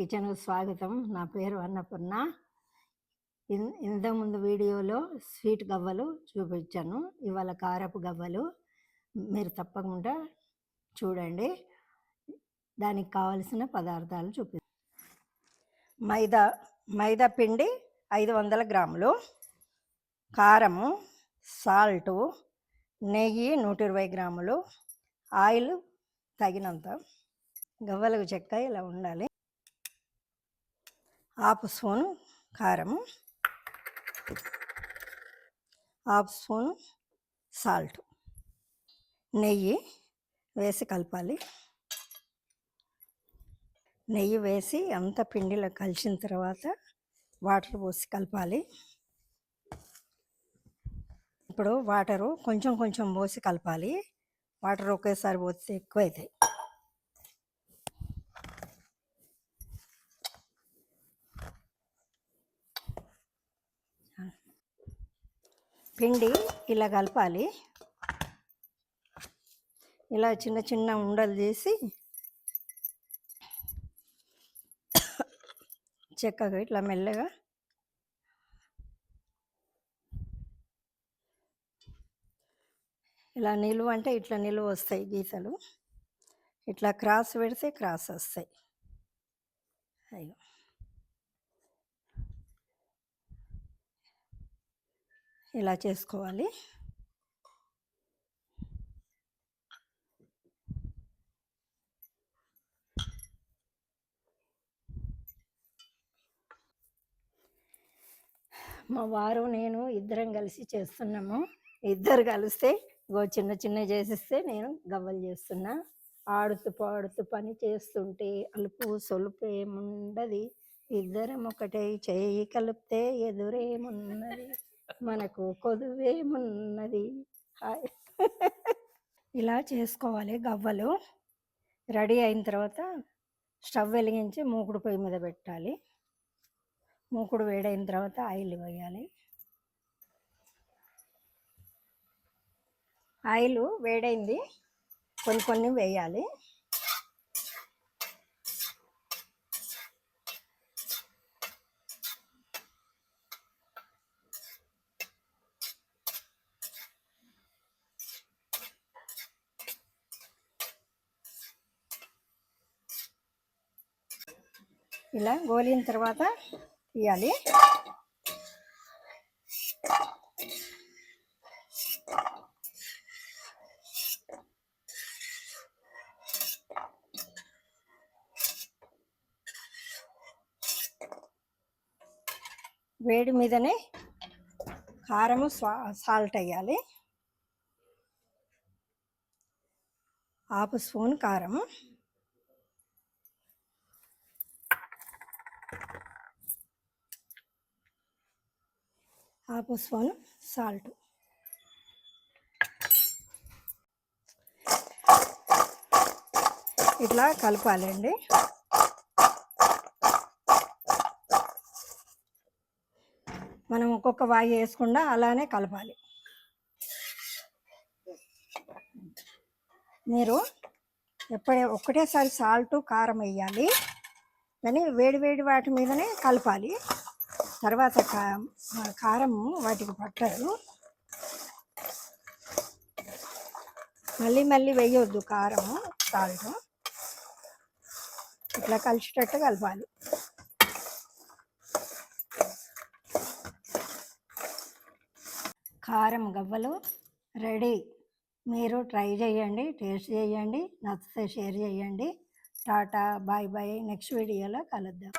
కిచెన్కు స్వాగతం. నా పేరు అన్నపూర్ణ. ఇన్ ఇంతకుముందు వీడియోలో స్వీట్ గవ్వలు చూపించాను. ఇవాళ కారపు గవ్వలు. మీరు తప్పకుండా చూడండి. దానికి కావలసిన పదార్థాలు చూపి మైదా మైదా పిండి ఐదు వందల గ్రాములు. కారము సాల్టు నెయ్యి నూట ఇరవై గ్రాములు. ఆయిల్ తగినంత. గవ్వలకు చెక్క ఇలా ఉండాలి. హాఫ్ స్పూను కారం హాఫ్ స్పూను సాల్ట్. నెయ్యి వేసి కలపాలి. నెయ్యి వేసి అంత పిండిలో కలిసిన తర్వాత వాటర్ పోసి కలపాలి. ఇప్పుడు వాటరు కొంచెం కొంచెం పోసి కలపాలి. వాటర్ ఒకేసారి పోస్తే ఎక్కువ అవుతాయి పిండి ఇలా కలపాలి. ఇలా చిన్న చిన్న ఉండలు చేసి చెక్కగా ఇట్లా మెల్లగా ఇలా నిలువ అంటే ఇట్లా నిలువ వస్తాయి గీతలు. ఇట్లా క్రాస్ పెడితే క్రాస్ వస్తాయి. అయ్యో. ఇలా చేసుకోవాలి. మా వారు నేను ఇద్దరం కలిసి చేస్తున్నాము. ఇద్దరు కలిస్తే గో చిన్న చిన్న చేసిస్తే నేను గవ్వలు చేస్తున్నా. ఆడుతూ పాడుతూ పని చేస్తుంటే అలుపు సొలుపు ఏముండది. ఇద్దరం ఒకటే చేయి కలిపితే ఎదురేమున్నది. మనకు కొదువేమున్నది. హాయ్. ఇలా చేసుకోవాలి గవ్వలు. రెడీ అయిన తర్వాత స్టవ్ వెలిగించి మూకుడు పొయ్యి మీద పెట్టాలి. మూకుడు వేడైన తర్వాత ఆయిల్ వేయాలి. ఆయిల్ వేడైంది. కొన్ని కొన్ని వేయాలి. ఇలా గోలిన తర్వాత తీయాలి. వేడి మీదనే కారము సాల్ట్ వేయాలి. హాఫ్ స్పూన్ కారం హాఫ్ స్పూన్ సాల్ట్. ఇట్లా కలపాలండి. మనం ఒక్కొక్క వాయి వేసుకుండా అలానే కలపాలి. మీరు ఎప్పుడే ఒక్కటేసారి సాల్ట్ కారం వేయాలి. కానీ వేడి వేడి వాటి మీదనే కలపాలి. తర్వాత కారం వాటికి పట్టదు. మళ్ళీ మళ్ళీ వేయొద్దు కారం సాల్ట్ ఇట్లా కలిసేటట్టు కలపాలి. కారం గవ్వలు రెడీ. మీరు ట్రై చేయండి టేస్ట్ చేయండి నచ్చితే షేర్ చేయండి. Tata bye bye. నెక్స్ట్ వీడియోలో కలుద్దాం.